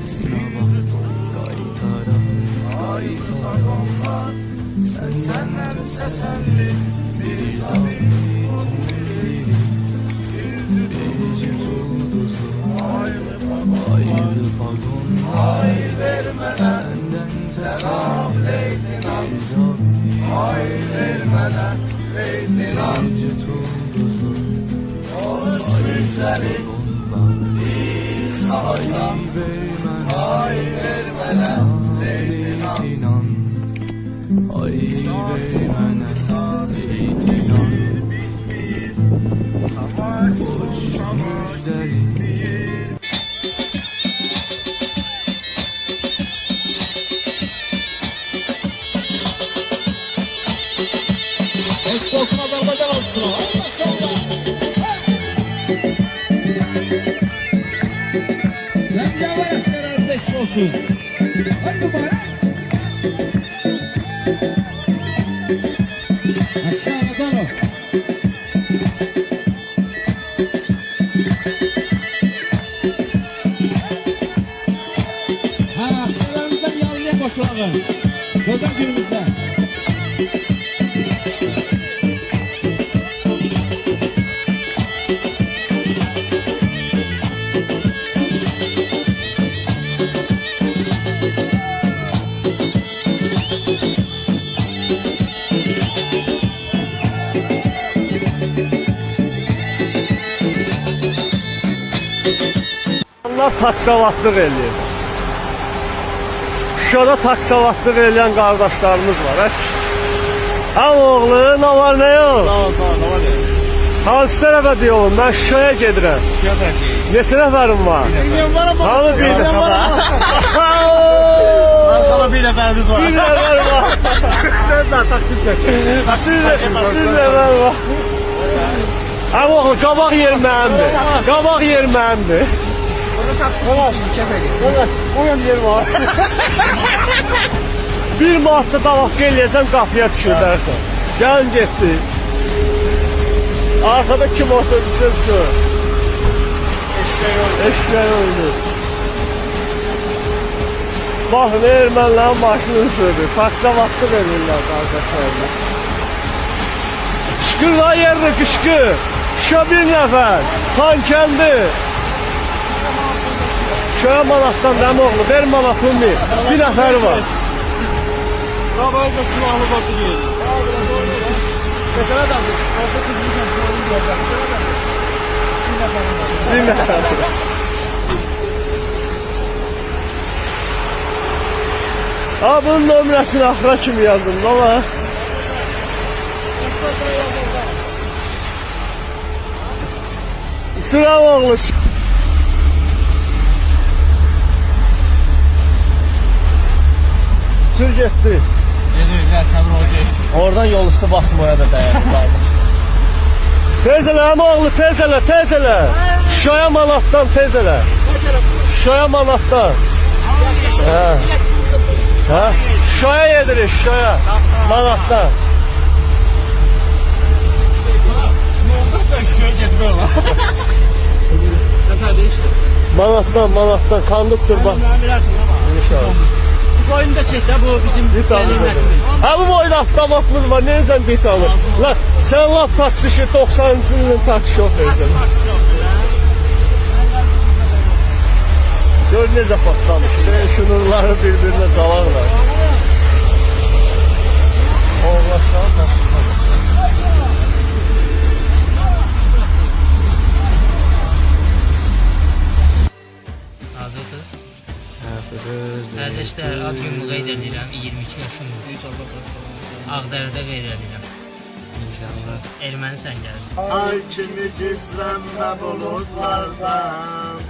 Bak Kaytaran kaytaran Senden teselli Bir zahmetin Eşk olsun Azerbaycan altısına. Hay maşallah. Cengaver askerler eşk olsun. Hay mübarek. Aşağıdan koşulalım. Gözden günümüzde. Allah taksavatlıq eləyir. Şurada taksavatlıq eləyən qardaşlarımız var. Hə? Hə oğlu, nə var nə yox? Sağ ol, sağ ol. Ne var ya? Hansı tərəfə deyirəm? Mən Şuşaya gedirəm. Her şeyi. Neçə nəfərim var? Bilmiyorum var ama. Hanı bir Bilmiyorum var ama. Arkada bir neferimiz var. Bir nəfər var. Sen de taksim seç. Taksim Bir nəfər var. Hə oğlu, qabaq yer mənimdir. Qabaq yer mənimdir. Oyun yeri var. Bir manatda davaq eləyəsən qapıya düşürlərsən. Gəlin getdi. Arkada kim oturdu şu? Eşeği oyun. Eşlər oyunu. Baxın, ermənilərin maşını sürdü. Taksiya vaxtı verirlər qardaşlarına. Qışqır la yerine qışqır. Şuşa bir nəfər. Şuşaya manatdan dəm oğlu, ver manatını. Bir nəfər var. Silahlı. Mesela da almış. Orada kızmışım. Sorun göreceğim. Mesela da almış. Bir nefer var. Bir nəfər. Ha bunun nömrəsini axıra kimi yazdım, nə var? Sıra oğlu. Sür getdi. Dedi gel sen o değil. Oradan yol üstü basmaya da dayanır. tez elə əmi oğlu, tez elə, tez elə. Şuşaya manatdan tez elə. Şuşaya manatdan. Hə. Hə? Şuşaya yedirir, Şuşaya. Manatdan. Manatdan, manatdan. Konduktur bak. Ben biraz ama. İnşallah. Bu oyunu da çek de bu bizim ganimetimiz. Ha bu boyda avtomatımız var. Neysen bir tane. Lan sen laf taksişi 90. yılın taksi şoförüsün. Gör necə patlamış. Şunurları birbirine dalarlar. Oğlaşlar taksişler. Ağdərdə qeyd edirəm. İnşallah. Erməni sən gəlir. Ay kimi gizlenme bulutlardan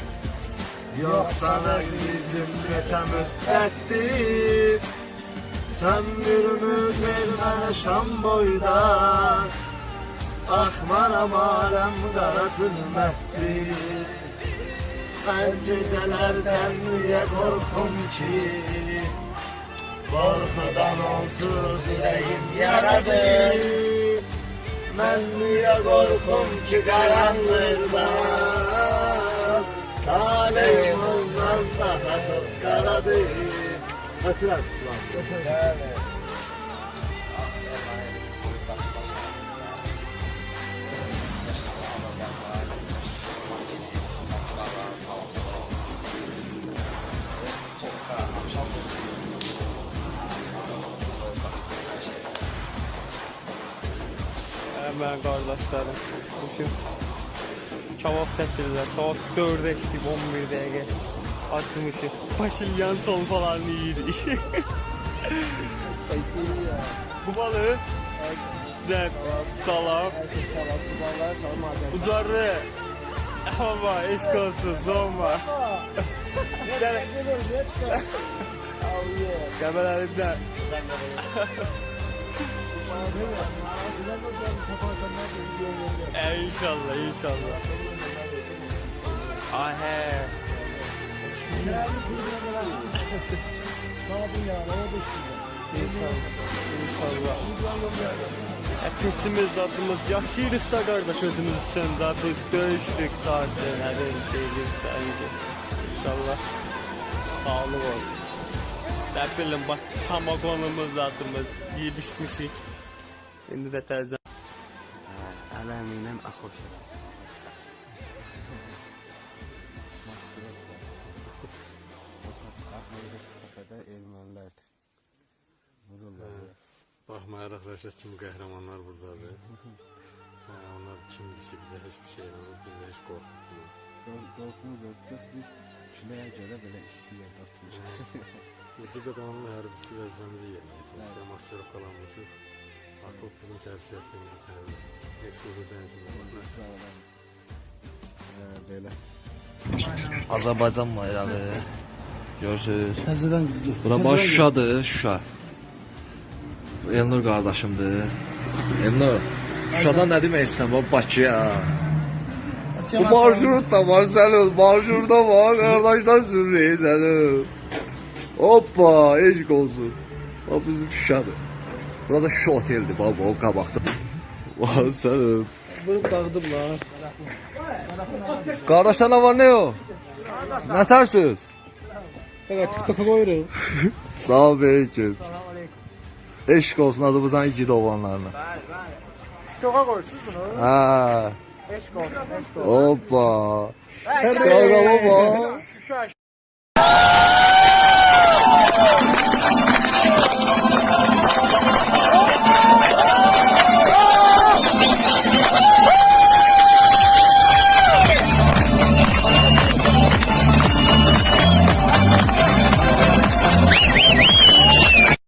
Yoksa bizim nese müddettir Sen bir ümit verme şam boydan Akmaram alem kara zulmettir Ben gecelerden niye korkum ki Korkudan onsuz yüreğim yaradır Ben niye korkum ki karanlıkta Talihim oldu Nasıl kara değil. Nasıl aslan? Hemen kardeşlerim. Bugün kebap seçirler. Saat 4'e geçtik 11 dakika. Açmışıq. Paşinyan çolpalarını yedik. Bu balığı Zət, salam, ucarı, ama eşk olsun, zomba. Qəbələrindən. E, inşallah, inşallah. Ay he. İnşallah. Hepimiz adımız yaşayırıq da kardeş özümüz bu döyüşdük tartı, nə deyim, deyilik də İnşallah sağlıq olsun. Nə bilim, bax, samagonumuz adımız, yedişmişik. İndi də təzə. Ələminən axır. ermənilərdir. Vururlar. Baxmayaraq Rəşad kimi qəhrəmanlar buradadır. Hə, onlar kimdir ki, bizə heç bir şey eləmir, bizə heç qorxutmur. Qorxumuz yoxdur, biz küləyə görə belə istəyir atmışıq. Burada da qanunlu hərbisi vəzifəmizi yerinə yetirmişik, maşlara qalanmışıq. Akıl bizim təvsiyyəsində tərəvlər. Heç qozu dənizində Sağ olun. Hə, belə. Azərbaycan bayrağı. Görürsüz. Təzədən Bura bax Şuşadır, Şuşa. Elnur qardaşımdır. Elnur, Şuşadan nə demək istəsən bax Bakıya? Bu marşrut da var sənin, marşrutda var, qardaşlar sürüyor sənin. Hoppa, eşq olsun. Bax bizim Şuşadır. Burada Şuşa oteldir, bax bu qabaqda. Vay sənin. vurub dağıdım la. Qardaşlar var, nə o? Nə tərsiz? Evet, TikTok'a koyuyorum. Sağ ol Beykin. Eşk olsun Azərbaycan igid oğlanlarına. TikTok'a koyuyorsunuz bunu. Ha. Eşk olsun, eşk olsun. Hoppa. Qala baba.